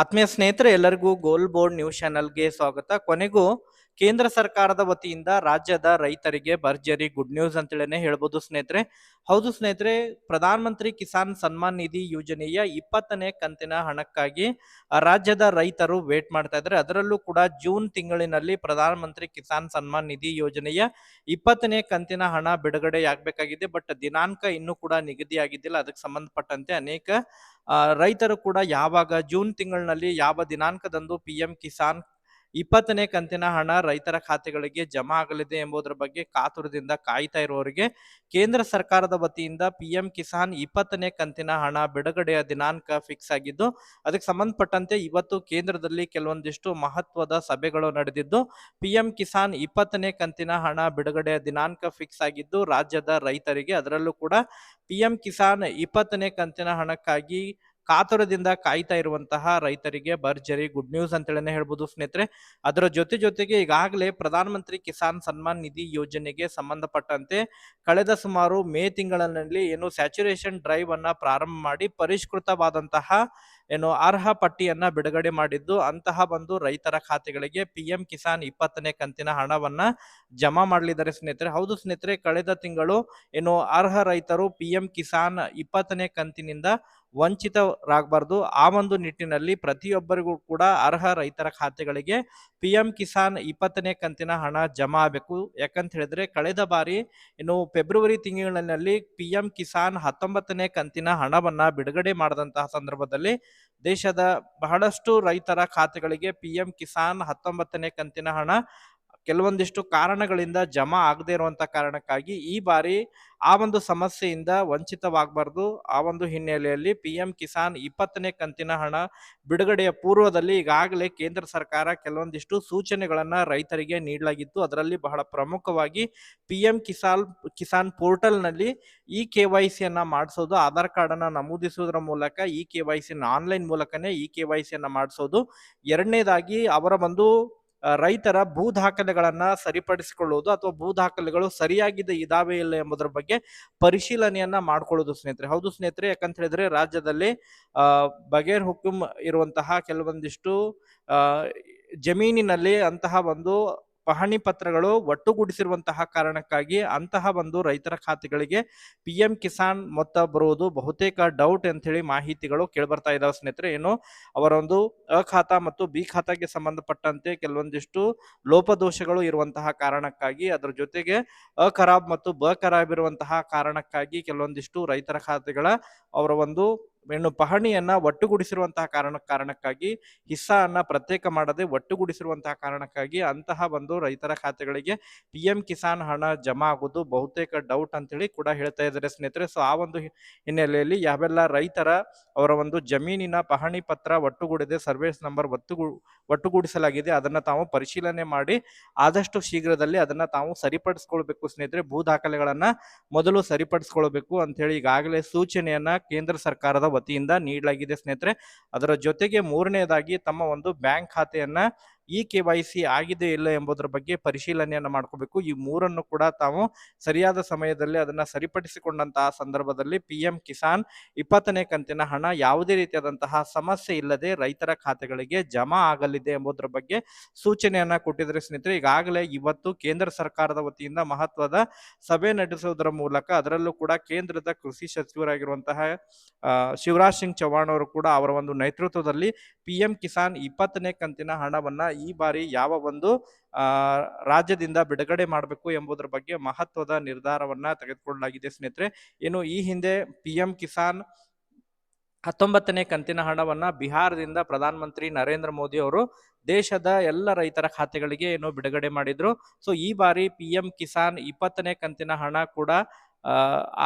ಆತ್ಮೀಯ ಸ್ನೇಹಿತರೆ ಎಲ್ಲರಿಗೂ ಗೋಲ್ ಬೋರ್ಡ್ ನ್ಯೂಸ್ ಚಾನಲ್ಗೆ ಸ್ವಾಗತ. ಕೊನೆಗೂ ಕೇಂದ್ರ ಸರ್ಕಾರದ ವತಿಯಿಂದ ರಾಜ್ಯದ ರೈತರಿಗೆ ಭರ್ಜರಿ ಗುಡ್ ನ್ಯೂಸ್ ಅಂತೇಳಿ ಹೇಳ್ಬೋದು ಸ್ನೇಹಿತರೆ. ಹೌದು ಸ್ನೇಹಿತರೆ ಪ್ರಧಾನ ಮಂತ್ರಿ ಕಿಸಾನ್ ಸನ್ಮಾನ್ ನಿಧಿ ಯೋಜನೆಯ ಇಪ್ಪತ್ತನೇ ಕಂತಿನ ಹಣಕ್ಕಾಗಿ ರಾಜ್ಯದ ರೈತರು ವೇಟ್ ಮಾಡ್ತಾ ಇದ್ದಾರೆ. ಅದರಲ್ಲೂ ಕೂಡ ಜೂನ್ ತಿಂಗಳಿನಲ್ಲಿ ಪ್ರಧಾನ ಮಂತ್ರಿ ಕಿಸಾನ್ ಸನ್ಮಾನ್ ನಿಧಿ ಯೋಜನೆಯ ಇಪ್ಪತ್ತನೇ ಕಂತಿನ ಹಣ ಬಿಡುಗಡೆಯಾಗಬೇಕಾಗಿದೆ. ಬಟ್ ದಿನಾಂಕ ಇನ್ನೂ ಕೂಡ ನಿಗದಿಯಾಗಿದ್ದಿಲ್ಲ. ಅದಕ್ಕೆ ಸಂಬಂಧಪಟ್ಟಂತೆ ಅನೇಕ ರೈತರು ಕೂಡ ಯಾವಾಗ ಜೂನ್ ತಿಂಗಳಿನಲ್ಲಿ ಯಾವ ದಿನಾಂಕದಂದು ಪಿ ಎಂ ಕಿಸಾನ್ ಇಪ್ಪತ್ತನೇ ಕಂತಿನ ಹಣ ರೈತರ ಖಾತೆಗಳಿಗೆ ಜಮಾ ಆಗಲಿದೆ ಎಂಬುದರ ಬಗ್ಗೆ ಕಾತುರದಿಂದ ಕಾಯ್ತಾ ಇರುವವರಿಗೆ ಕೇಂದ್ರ ಸರ್ಕಾರದ ವತಿಯಿಂದ ಪಿಎಂ ಕಿಸಾನ್ ಇಪ್ಪತ್ತನೇ ಕಂತಿನ ಹಣ ಬಿಡುಗಡೆಯ ದಿನಾಂಕ ಫಿಕ್ಸ್ ಆಗಿದ್ದು, ಅದಕ್ಕೆ ಸಂಬಂಧಪಟ್ಟಂತೆ ಇವತ್ತು ಕೇಂದ್ರದಲ್ಲಿ ಕೆಲವೊಂದಿಷ್ಟು ಮಹತ್ವದ ಸಭೆಗಳು ನಡೆದಿದ್ದು, ಪಿಎಂ ಕಿಸಾನ್ ಇಪ್ಪತ್ತನೇ ಕಂತಿನ ಹಣ ಬಿಡುಗಡೆಯ ದಿನಾಂಕ ಫಿಕ್ಸ್ ಆಗಿದ್ದು, ರಾಜ್ಯದ ರೈತರಿಗೆ ಅದರಲ್ಲೂ ಕೂಡ ಪಿಎಂ ಕಿಸಾನ್ ಇಪ್ಪತ್ತನೇ ಕಂತಿನ ಹಣಕ್ಕಾಗಿ ಕಾತುರದಿಂದ ಕಾಯ್ತಾ ಇರುವಂತಹ ರೈತರಿಗೆ ಭರ್ಜರಿ ಗುಡ್ ನ್ಯೂಸ್ ಅಂತೇಳಿ ಹೇಳ್ಬೋದು ಸ್ನೇಹಿತರೆ. ಅದರ ಜೊತೆ ಜೊತೆಗೆ ಈಗಾಗಲೇ ಪ್ರಧಾನಮಂತ್ರಿ ಕಿಸಾನ್ ಸನ್ಮಾನ್ ನಿಧಿ ಯೋಜನೆಗೆ ಸಂಬಂಧಪಟ್ಟಂತೆ ಕಳೆದ ಸುಮಾರು ಮೇ ತಿಂಗಳಲ್ಲಿ ಏನು ಸ್ಯಾಚುರೇಷನ್ ಡ್ರೈವ್ ಅನ್ನ ಪ್ರಾರಂಭ ಮಾಡಿ ಪರಿಷ್ಕೃತವಾದಂತಹ ಏನು ಅರ್ಹ ಪಟ್ಟಿಯನ್ನ ಬಿಡುಗಡೆ ಮಾಡಿದ್ದು, ಅಂತಹ ಒಂದು ರೈತರ ಖಾತೆಗಳಿಗೆ ಪಿ ಎಂ ಕಿಸಾನ್ ಇಪ್ಪತ್ತನೇ ಕಂತಿನ ಹಣವನ್ನ ಜಮಾ ಮಾಡಲಿದ್ದಾರೆ ಸ್ನೇಹಿತರೆ. ಹೌದು ಸ್ನೇಹಿತರೆ, ಕಳೆದ ತಿಂಗಳು ಏನು ಅರ್ಹ ರೈತರು ಪಿ ಎಂ ಕಿಸಾನ್ ಇಪ್ಪತ್ತನೇ ಕಂತಿನಿಂದ ವಂಚಿತರಾಗಬಾರ್ದು. ಆ ಒಂದು ನಿಟ್ಟಿನಲ್ಲಿ ಪ್ರತಿಯೊಬ್ಬರಿಗೂ ಕೂಡ ಅರ್ಹ ರೈತರ ಖಾತೆಗಳಿಗೆ ಪಿ ಎಂ ಕಿಸಾನ್ ಇಪ್ಪತ್ತನೇ ಕಂತಿನ ಹಣ ಜಮಾ ಆಗಬೇಕು. ಯಾಕಂತ ಹೇಳಿದ್ರೆ ಕಳೆದ ಬಾರಿ ಇನ್ನು ಫೆಬ್ರವರಿ ತಿಂಗಳಿನಲ್ಲಿ ಪಿ ಎಂ ಕಿಸಾನ್ ಹತ್ತೊಂಬತ್ತನೇ ಕಂತಿನ ಹಣವನ್ನ ಬಿಡುಗಡೆ ಮಾಡಿದಂತಹ ಸಂದರ್ಭದಲ್ಲಿ ದೇಶದ ಬಹಳಷ್ಟು ರೈತರ ಖಾತೆಗಳಿಗೆ ಪಿ ಎಂ ಕಿಸಾನ್ ಹತ್ತೊಂಬತ್ತನೇ ಕಂತಿನ ಹಣ ಕೆಲವೊಂದಿಷ್ಟು ಕಾರಣಗಳಿಂದ ಜಮಾ ಆಗದೇ ಇರುವಂತ ಕಾರಣಕ್ಕಾಗಿ ಈ ಬಾರಿ ಆ ಒಂದು ಸಮಸ್ಯೆಯಿಂದ ವಂಚಿತವಾಗಬಾರ್ದು. ಆ ಒಂದು ಹಿನ್ನೆಲೆಯಲ್ಲಿ ಪಿ ಎಂ ಕಿಸಾನ್ ಇಪ್ಪತ್ತನೇ ಕಂತಿನ ಹಣ ಬಿಡುಗಡೆಯ ಪೂರ್ವದಲ್ಲಿ ಈಗಾಗಲೇ ಕೇಂದ್ರ ಸರ್ಕಾರ ಕೆಲವೊಂದಿಷ್ಟು ಸೂಚನೆಗಳನ್ನು ರೈತರಿಗೆ ನೀಡಲಾಗಿತ್ತು. ಅದರಲ್ಲಿ ಬಹಳ ಪ್ರಮುಖವಾಗಿ ಪಿ ಎಂ ಕಿಸಾನ್ ಕಿಸಾನ್ ಪೋರ್ಟಲ್ನಲ್ಲಿ ಇ ಕೆ ವೈ ಸಿಯನ್ನು ಮಾಡಿಸೋದು, ಆಧಾರ್ ಕಾರ್ಡನ್ನು ನಮೂದಿಸುವುದರ ಮೂಲಕ ಇ ಕೆ ವೈ ಸಿನ ಆನ್ಲೈನ್ ಮೂಲಕನೇ ಇ ಕೆ ವೈ ಸಿಯನ್ನು ಮಾಡಿಸೋದು. ಎರಡನೇದಾಗಿ ಅವರ ಒಂದು ರೈತರ ಭೂ ದಾಖಲೆಗಳನ್ನ ಸರಿಪಡಿಸಿಕೊಳ್ಳುವುದು ಅಥವಾ ಭೂ ದಾಖಲೆಗಳು ಸರಿಯಾಗಿದೆ, ಇದಾವೆ ಇಲ್ಲ ಎಂಬುದರ ಬಗ್ಗೆ ಪರಿಶೀಲನೆಯನ್ನ ಮಾಡ್ಕೊಳ್ಳೋದು ಸ್ನೇಹಿತರೆ. ಹೌದು ಸ್ನೇಹಿತರೆ, ಯಾಕಂತ ಹೇಳಿದ್ರೆ ರಾಜ್ಯದಲ್ಲಿ ಬಗೇರ್ ಹುಕುಂ ಇರುವಂತಹ ಕೆಲವೊಂದಿಷ್ಟು ಜಮೀನಿನಲ್ಲಿ ಅಂತಹ ಒಂದು ಪಹಣಿ ಪತ್ರಗಳು ಒಟ್ಟುಗೂಡಿಸಿರುವಂತಹ ಕಾರಣಕ್ಕಾಗಿ ಅಂತಹ ಒಂದು ರೈತರ ಖಾತೆಗಳಿಗೆ ಪಿ ಎಂ ಕಿಸಾನ್ ಮೊತ್ತ ಬರುವುದು ಬಹುತೇಕ ಡೌಟ್ ಅಂತ ಹೇಳಿ ಮಾಹಿತಿಗಳು ಕೇಳ್ಬರ್ತಾ ಇದಾವೆ ಸ್ನೇಹಿತರೆ. ಏನು ಅವರ ಒಂದು ಅ ಖಾತಾ ಮತ್ತು ಬಿ ಖಾತಾಗೆ ಸಂಬಂಧಪಟ್ಟಂತೆ ಕೆಲವೊಂದಿಷ್ಟು ಲೋಪದೋಷಗಳು ಇರುವಂತಹ ಕಾರಣಕ್ಕಾಗಿ ಅದರ ಜೊತೆಗೆ ಅ ಖರಾಬ್ ಮತ್ತು ಬ ಖರಾಬ್ ಇರುವಂತಹ ಕಾರಣಕ್ಕಾಗಿ ಕೆಲವೊಂದಿಷ್ಟು ರೈತರ ಖಾತೆಗಳ ಅವರ ಒಂದು ಏನು ಪಹಣಿಯನ್ನ ಒಟ್ಟುಗೂಡಿಸಿರುವಂತಹ ಕಾರಣ, ಕಾರಣಕ್ಕಾಗಿ, ಹಿಸ್ಸಾನ್ನ ಪ್ರತ್ಯೇಕ ಮಾಡದೆ ಒಟ್ಟುಗೂಡಿಸಿರುವಂತಹ ಕಾರಣಕ್ಕಾಗಿ ಅಂತಹ ಒಂದು ರೈತರ ಖಾತೆಗಳಿಗೆ ಪಿ ಎಂ ಕಿಸಾನ್ ಹಣ ಜಮಾ ಆಗೋದು ಬಹುತೇಕ ಡೌಟ್ ಅಂತೇಳಿ ಕೂಡ ಹೇಳ್ತಾ ಇದ್ದಾರೆ ಸ್ನೇಹಿತರೆ. ಸೊ ಆ ಒಂದು ಹಿನ್ನೆಲೆಯಲ್ಲಿ ಯಾವೆಲ್ಲ ರೈತರ ಅವರ ಒಂದು ಜಮೀನಿನ ಪಹಣಿ ಪತ್ರ ಒಟ್ಟುಗೂಡಿದೆ ಸರ್ವೇಸ್ ನಂಬರ್ ಒಟ್ಟುಗೂ ಒಟ್ಟುಗೂಡಿಸಲಾಗಿದೆ, ಅದನ್ನ ತಾವು ಪರಿಶೀಲನೆ ಮಾಡಿ ಆದಷ್ಟು ಶೀಘ್ರದಲ್ಲಿ ಅದನ್ನ ತಾವು ಸರಿಪಡಿಸ್ಕೊಳ್ಬೇಕು ಸ್ನೇಹಿತರೆ. ಭೂ ದಾಖಲೆಗಳನ್ನ ಮೊದಲು ಸರಿಪಡಿಸ್ಕೊಳ್ಬೇಕು ಅಂತ ಹೇಳಿ ಈಗಾಗಲೇ ಸೂಚನೆಯನ್ನ ಕೇಂದ್ರ ಸರ್ಕಾರದ ವತಿಯಿಂದ ನೀಡಲಾಗಿದೆ ಸ್ನೇಹಿತರೆ. ಅದರ ಜೊತೆಗೆ ಮೂರನೇದಾಗಿ ತಮ್ಮ ಒಂದು ಬ್ಯಾಂಕ್ ಖಾತೆಯನ್ನ ಇ ಕೆ ವೈ ಸಿ ಆಗಿದೆ ಇಲ್ಲ ಎಂಬುದರ ಬಗ್ಗೆ ಪರಿಶೀಲನೆಯನ್ನು ಮಾಡ್ಕೋಬೇಕು. ಈ ಮೂರನ್ನು ಕೂಡ ತಾವು ಸರಿಯಾದ ಸಮಯದಲ್ಲಿ ಅದನ್ನ ಸರಿಪಡಿಸಿಕೊಂಡಂತಹ ಸಂದರ್ಭದಲ್ಲಿ ಪಿ ಕಿಸಾನ್ ಇಪ್ಪತ್ತನೇ ಕಂತಿನ ಹಣ ಯಾವುದೇ ರೀತಿಯಾದಂತಹ ಸಮಸ್ಯೆ ಇಲ್ಲದೆ ರೈತರ ಖಾತೆಗಳಿಗೆ ಜಮಾ ಆಗಲಿದೆ ಎಂಬುದರ ಬಗ್ಗೆ ಸೂಚನೆಯನ್ನ ಕೊಟ್ಟಿದ್ದರೆ ಸ್ನೇಹಿತರೆ. ಈಗಾಗಲೇ ಇವತ್ತು ಕೇಂದ್ರ ಸರ್ಕಾರದ ವತಿಯಿಂದ ಮಹತ್ವದ ಸಭೆ ನಡೆಸುವುದರ ಮೂಲಕ ಅದರಲ್ಲೂ ಕೂಡ ಕೇಂದ್ರದ ಕೃಷಿ ಸಚಿವರಾಗಿರುವಂತಹ ಶಿವರಾಜ್ ಸಿಂಗ್ ಚೌಹಾಣ್ ಅವರು ಕೂಡ ಅವರ ಒಂದು ನೇತೃತ್ವದಲ್ಲಿ ಪಿ ಎಂ ಕಿಸಾನ್ ಇಪ್ಪತ್ತನೇ ಕಂತಿನ ಹಣವನ್ನ ಈ ಬಾರಿ ಯಾವ ಒಂದು ರಾಜ್ಯದಿಂದ ಬಿಡುಗಡೆ ಮಾಡಬೇಕು ಎಂಬುದರ ಬಗ್ಗೆ ಮಹತ್ವದ ನಿರ್ಧಾರವನ್ನ ತೆಗೆದುಕೊಳ್ಳಲಾಗಿದೆ. ಸ್ನೇಹಿತರೆ ಏನು ಈ ಹಿಂದೆ ಪಿ ಎಂ ಕಿಸಾನ್ ಹತ್ತೊಂಬತ್ತನೇ ಕಂತಿನ ಹಣವನ್ನ ಬಿಹಾರದಿಂದ ಪ್ರಧಾನಮಂತ್ರಿ ನರೇಂದ್ರ ಮೋದಿ ಅವರು ದೇಶದ ಎಲ್ಲ ರೈತರ ಖಾತೆಗಳಿಗೆ ಏನು ಬಿಡುಗಡೆ ಮಾಡಿದ್ರು. ಸೊ, ಈ ಬಾರಿ ಪಿ ಎಂ ಕಿಸಾನ್ ಇಪ್ಪತ್ತನೇ ಕಂತಿನ ಹಣ ಕೂಡ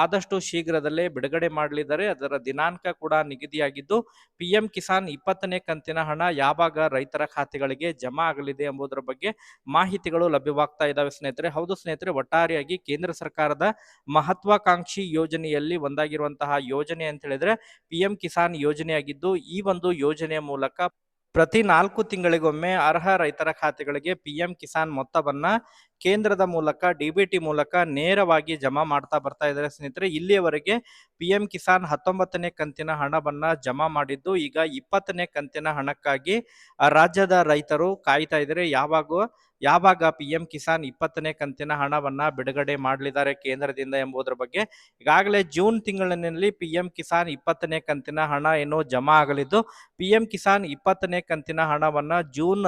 ಆದಷ್ಟು ಶೀಘ್ರದಲ್ಲೇ ಬಿಡುಗಡೆ ಮಾಡಲಿದ್ದಾರೆ. ಅದರ ದಿನಾಂಕ ಕೂಡ ನಿಗದಿಯಾಗಿದ್ದು ಪಿ ಎಂ ಕಿಸಾನ್ ಇಪ್ಪತ್ತನೇ ಕಂತಿನ ಹಣ ಯಾವಾಗ ರೈತರ ಖಾತೆಗಳಿಗೆ ಜಮಾ ಆಗಲಿದೆ ಎಂಬುದರ ಬಗ್ಗೆ ಮಾಹಿತಿಗಳು ಲಭ್ಯವಾಗ್ತಾ ಇದ್ದಾವೆ ಸ್ನೇಹಿತರೆ. ಹೌದು ಸ್ನೇಹಿತರೆ, ಒಟ್ಟಾರೆಯಾಗಿ ಕೇಂದ್ರ ಸರ್ಕಾರದ ಮಹತ್ವಾಕಾಂಕ್ಷಿ ಯೋಜನೆಯಲ್ಲಿ ಒಂದಾಗಿರುವಂತಹ ಯೋಜನೆ ಅಂತ ಹೇಳಿದ್ರೆ ಪಿ ಎಂ ಕಿಸಾನ್ ಯೋಜನೆಯಾಗಿದ್ದು, ಈ ಒಂದು ಯೋಜನೆಯ ಮೂಲಕ ಪ್ರತಿ ನಾಲ್ಕು ತಿಂಗಳಿಗೊಮ್ಮೆ ಅರ್ಹ ರೈತರ ಖಾತೆಗಳಿಗೆ ಪಿ ಎಂ ಕಿಸಾನ್ ಮೊತ್ತವನ್ನ ಕೇಂದ್ರದ ಮೂಲಕ ಡಿ-ಬಿ-ಟಿ ಮೂಲಕ ನೇರವಾಗಿ ಜಮಾ ಮಾಡ್ತಾ ಬರ್ತಾ ಇದ್ದಾರೆ. ಸ್ನೇಹಿತರೆ, ಇಲ್ಲಿಯವರೆಗೆ ಪಿ ಎಂ ಕಿಸಾನ್ ಹತ್ತೊಂಬತ್ತನೇ ಕಂತಿನ ಹಣವನ್ನ ಜಮಾ ಮಾಡಿದ್ದು, ಈಗ ಇಪ್ಪತ್ತನೇ ಕಂತಿನ ಹಣಕ್ಕಾಗಿ ರಾಜ್ಯದ ರೈತರು ಕಾಯ್ತಾ ಇದ್ದಾರೆ. ಯಾವಾಗ ಯಾವಾಗ ಪಿ ಎಂ ಕಿಸಾನ್ ಇಪ್ಪತ್ತನೇ ಕಂತಿನ ಹಣವನ್ನ ಬಿಡುಗಡೆ ಮಾಡಲಿದ್ದಾರೆ ಕೇಂದ್ರದಿಂದ ಎಂಬುದರ ಬಗ್ಗೆ ಈಗಾಗಲೇ ಜೂನ್ ತಿಂಗಳಿನಲ್ಲಿ ಪಿ ಎಂ ಕಿಸಾನ್ ಇಪ್ಪತ್ತನೇ ಕಂತಿನ ಹಣ ಏನು ಜಮಾ ಆಗಲಿದ್ದು ಪಿ ಎಂ ಕಿಸಾನ್ ಇಪ್ಪತ್ತನೇ ಕಂತಿನ ಹಣವನ್ನ ಜೂನ್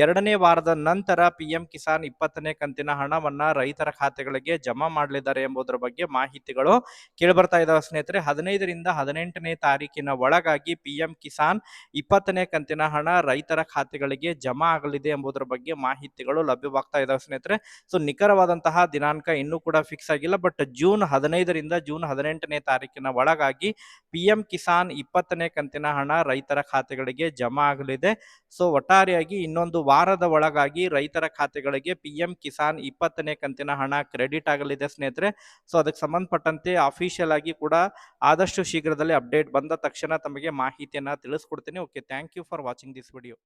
ಎರಡನೇ ವಾರದ ನಂತರ ಪಿ ಎಂ ಕಿಸಾನ್ ಇಪ್ಪತ್ತನೇ ಕಂತಿನ ಹಣವನ್ನ ರೈತರ ಖಾತೆಗಳಿಗೆ ಜಮಾ ಮಾಡಲಿದ್ದಾರೆ ಎಂಬುದರ ಬಗ್ಗೆ ಮಾಹಿತಿಗಳು ಕೇಳಿಬರ್ತಾ ಇದ್ದಾವೆ ಸ್ನೇಹಿತರೆ. ಹದಿನೈದರಿಂದ ಹದಿನೆಂಟನೇ ತಾರೀಕಿನ ಒಳಗಾಗಿ ಪಿ ಎಂ ಕಿಸಾನ್ ಇಪ್ಪತ್ತನೇ ಕಂತಿನ ಹಣ ರೈತರ ಖಾತೆಗಳಿಗೆ ಜಮಾ ಆಗಲಿದೆ ಎಂಬುದರ ಬಗ್ಗೆ ಮಾಹಿತಿಗಳು ಲಭ್ಯವಾಗ್ತಾ ಇದಾವೆ ಸ್ನೇಹಿತರೆ. ಸೊ ನಿಖರವಾದಂತಹ ದಿನಾಂಕ ಇನ್ನೂ ಕೂಡ ಫಿಕ್ಸ್ ಆಗಿಲ್ಲ ಬಟ್ ಜೂನ್ ಹದಿನೈದರಿಂದ ಜೂನ್ ಹದಿನೆಂಟನೇ ತಾರೀಕಿನ ಒಳಗಾಗಿ ಪಿ ಎಂ ಕಿಸಾನ್ ಇಪ್ಪತ್ತನೇ ಕಂತಿನ ಹಣ ರೈತರ ಖಾತೆಗಳಿಗೆ ಜಮಾ ಆಗಲಿದೆ. ಸೊ ಒಟ್ಟಾರೆಯಾಗಿ ಇನ್ನೊಂದು ವಾರದ ಒಳಗಾಗಿ ರೈತರ ಖಾತೆಗಳಿಗೆ ಪಿ ಎಂ ಕಿಸಾನ್ ಇಪ್ಪತ್ತನೇ ಕಂತಿನ ಹಣ ಕ್ರೆಡಿಟ್ ಆಗಲಿದೆ ಸ್ನೇಹಿತರೆ. ಸೊ ಅದಕ್ಕೆ ಸಂಬಂಧಪಟ್ಟಂತೆ ಅಫಿಷಿಯಲ್ ಆಗಿ ಕೂಡ ಆದಷ್ಟು ಶೀಘ್ರದಲ್ಲಿ ಅಪ್ಡೇಟ್ ಬಂದ ತಕ್ಷಣ ತಮಗೆ ಮಾಹಿತಿಯನ್ನು ತಿಳಿಸ್ಕೊಡ್ತೀನಿ. Okay thank you for watching this video